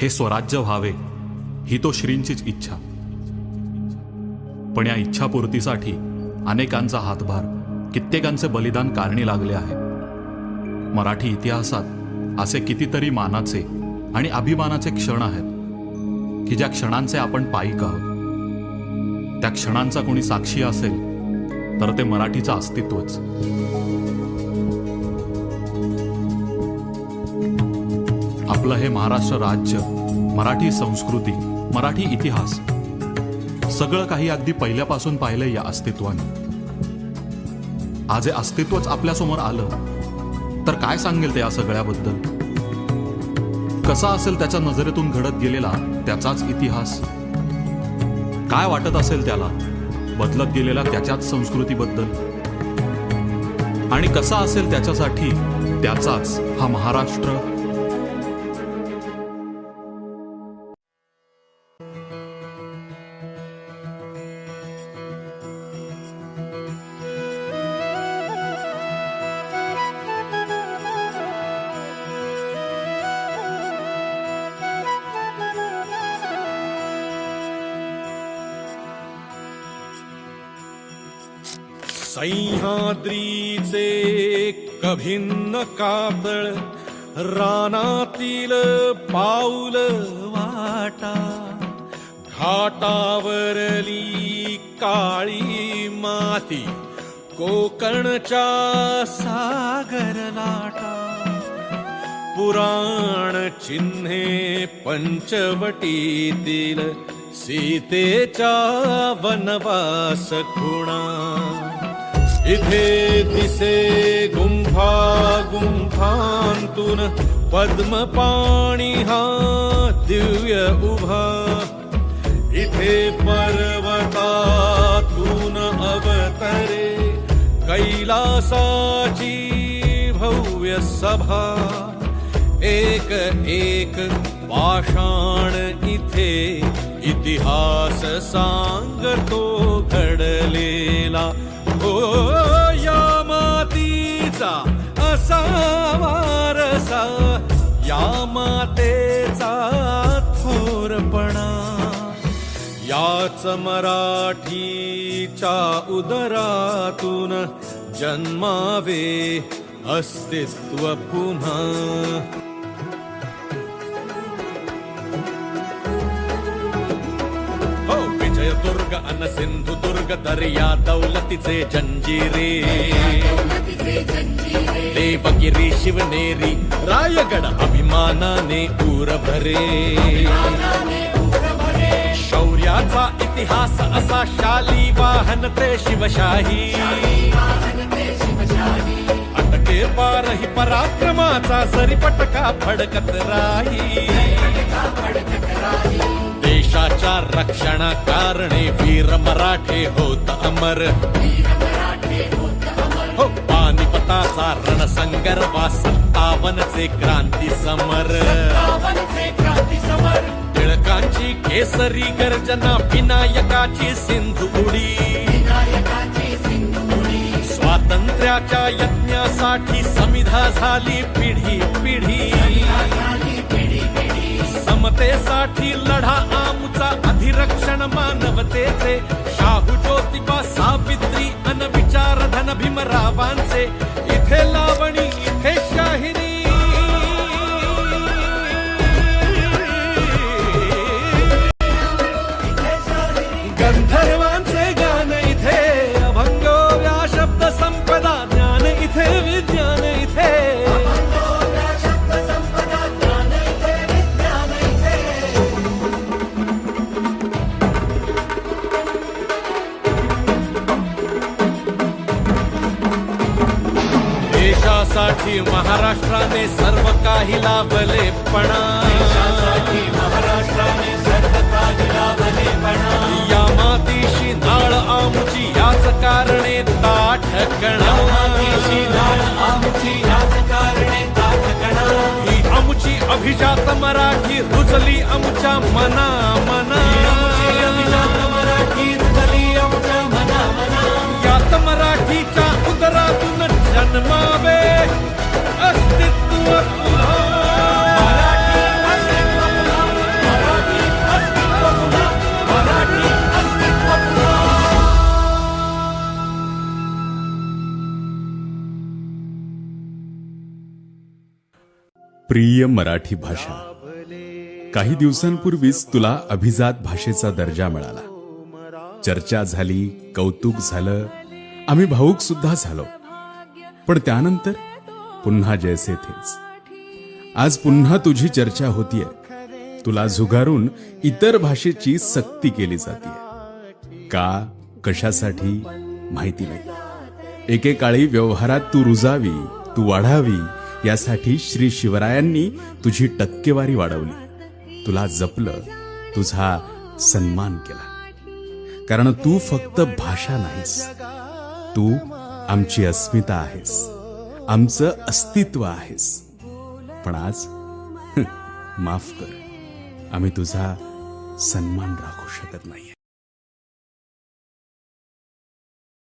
हे स्वराज्य व्हावे ही तो श्रींचीच इच्छा. पण या इच्छापूर्तीसाठी अनेकांचा हातभार कित्येकांचे बलिदान कारणी लागले आहे. मराठी इतिहासात असे कितीतरी मानाचे आणि अभिमानाचे क्षण आहेत की ज्या क्षणांचे आपण पायिक आहोत. त्या क्षणांचा कोणी साक्षी असेल तर ते मराठीचं अस्तित्वच. आपलं हे महाराष्ट्र राज्य मराठी संस्कृती मराठी इतिहास सगळं काही अगदी पहिल्यापासून पाहिलं या अस्तित्वाने. आज हे अस्तित्वच आपल्यासमोर आलं तर काय सांगेल ते या सगळ्याबद्दल? कसा असेल त्याच्या नजरेतून घडत गेलेला त्याचाच इतिहास? काय वाटत असेल त्याला बदलत गेलेला त्याच्याच संस्कृतीबद्दल? आणि कसा असेल त्याच्यासाठी त्याचाच हा महाराष्ट्र सह्याद्रीचे कभिन्न कातळ रानातील पाऊल वाटा घाटावरली काळी माती कोकणच्या सागर लाटा. पुराण चिन्हे पंचवटीतील सीतेच्या वनवास खुणा. इथे दिसे गुंफा गुंफांतून पद्मपाणी हा दिव्य उभा। इथे पर्वतातून अवतरे कैलासाची भव्य सभा। एक एक पाषाण इथे इतिहास सांगतो घडलेला। या मातीचा असा वारसा या मातेचा थोरपणा याच मराठीच्या उदरातून जन्मावे अस्तित्व पुन्हा. दुर्ग अन सिंधुदुर्ग दर्या दौलतीचे जंजिरे. देवगिरी शिवनेरी रायगड अभिमानाने पूर भरे. शौर्याचा इतिहास असा शाली वाहन ते शिवशाही. अटके पारही पराक्रमाचा सरी पटका फडकत राही. देशाच्या रक्षणा कारणे वीर मराठे होत अमर. हो पानिपताचा रणसंगर्वा सत्तावनचे क्रांती समर. टिळकांची केसरी गर्जना विनायकाची सिंधू उडी. स्वातंत्र्याच्या यज्ञासाठी समिधा झाली पिढी पिढी. समतेसाठी लढा आमचा अधिरक्षण मानवतेचे. शाहू ज्योतिबा सावित्री अन विचारधन भीमरावांचे. इथे ला देशासाठी महाराष्ट्राने सर्व काही लाभले पणा. महाराष्ट्राने सर्व काही लाभले पणा. या मातीशी नाळ आमची याच कारणे ताठकणा नाळ आमची याच कारणे ताठकणा ही आमची अभिजात मराठी रुजली आमच्या मना मना. अभिजात प्रिय मराठी भाषा. काही दिवसांपूर्वीच तुला अभिजात भाषेचा दर्जा मिळाला. चर्चा झाली कौतुक झालं आम्ही भाऊक सुद्धा झालो. पण त्यानंतर पुन्हा जैसे थेच. आज पुन्हा तुझी चर्चा होतीये. तुला झुगारून इतर भाषेची सक्ती केली जाते का कशासाठी? माहिती नाही. एकेकाळी व्यवहारात तू रुजावी तू वाढावी यासाठी श्री शिवरायांनी तुझी टक्केवारी वाढवली. तुला जपलं तुझा सन्मान केला. कारण तू फक्त भाषा नाहीस. तू आमची अस्मिता आहेस. आमचं अस्तित्व आहेस. पण आज माफ कर. आम्ही तुझा सन्मान राखू शकत नाही